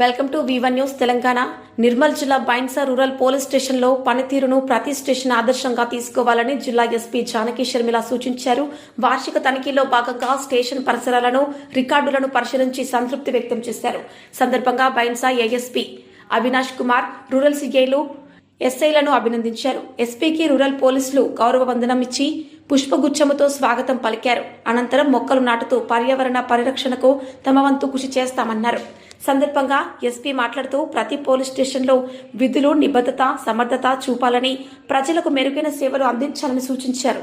Welcome to Vivan news Telangana. Nirmal జిల్లా Bhainsa rural police స్టేషన్లో పనితీరును ప్రతి స్టేషన్ ఆదర్శంగా తీసుకోవాలని జిల్లా ఎస్పీ జానకి షర్మిల సూచించారు. వార్షిక తనిఖీలో భాగంగా స్టేషన్ పరిసరాలను రికార్డులను పరిశీలించి సంతృప్తి వ్యక్తం చేశారు. సందర్భంగా బైన్సా ఏఎస్పీ అవినాష్ కుమార్ రూరల్ సిఐలు ఎస్ఐలను అభినందించారు. ఎస్పీకి రూరల్ పోలీసులు గౌరవ వందనం ఇచ్చి పుష్పగుచ్చముతో స్వాగతం పలికారు. అనంతరం మొక్కలు నాటుతూ పర్యావరణ పరిరక్షణకు తమ వంతు కృషి చేస్తామన్నారు. సందర్భంగా ఎస్పీ మాట్లాడుతూ ప్రతి పోలీస్ స్టేషన్లో విధులు నిబద్ధత సమర్థత చూపాలని ప్రజలకు మెరుగైన సేవలు అందించాలని సూచించారు.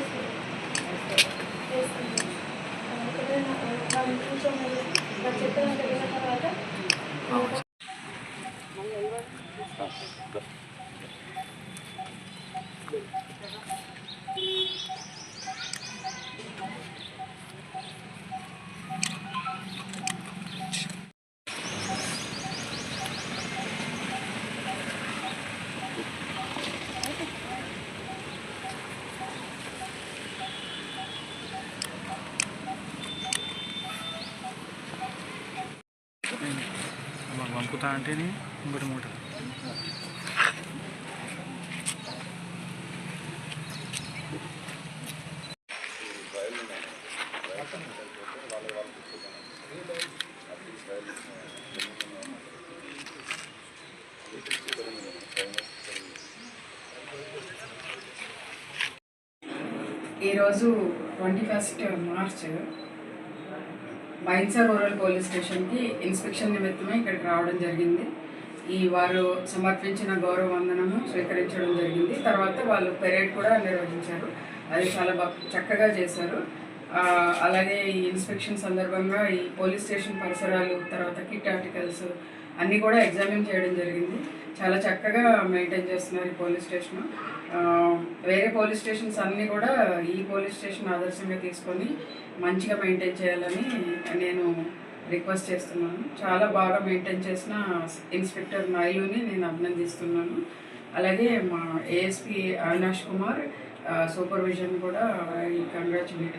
que. పంపుతా అంటేనే ఇంకోటి మూట ఈరోజు twenty first March. Bhainsa rural police స్టేషన్కి ఇన్స్పెక్షన్ నిమిత్తమే ఇక్కడికి రావడం జరిగింది. ఈ వారు సమర్పించిన గౌరవ వందనము స్వీకరించడం జరిగింది. తర్వాత వాళ్ళు పెరేడ్ కూడా నిర్వహించారు. అది చాలా బాగా చక్కగా చేశారు. అలాగే ఈ ఇన్స్పెక్షన్ సందర్భంగా ఈ పోలీస్ స్టేషన్ పరిసరాలు తర్వాత కిట్ ఆర్టికల్స్ అన్నీ కూడా ఎగ్జామిన్ చేయడం జరిగింది. చాలా చక్కగా మెయింటైన్ చేస్తున్నారు ఈ పోలీస్ స్టేషన్. వేరే పోలీస్ స్టేషన్స్ అన్నీ కూడా ఈ పోలీస్ స్టేషన్ ఆదర్శంగా తీసుకొని మంచిగా మెయింటైన్ చేయాలని నేను రిక్వెస్ట్ చేస్తున్నాను. చాలా బాగా మెయింటైన్ చేసిన ఇన్స్పెక్టర్ నాయుని నేను అభినందిస్తున్నాను. అలాగే మా ఏఎస్పి అవినాష్ కుమార్ సూపర్విజన్ కూడా కంగ్రాచులేట్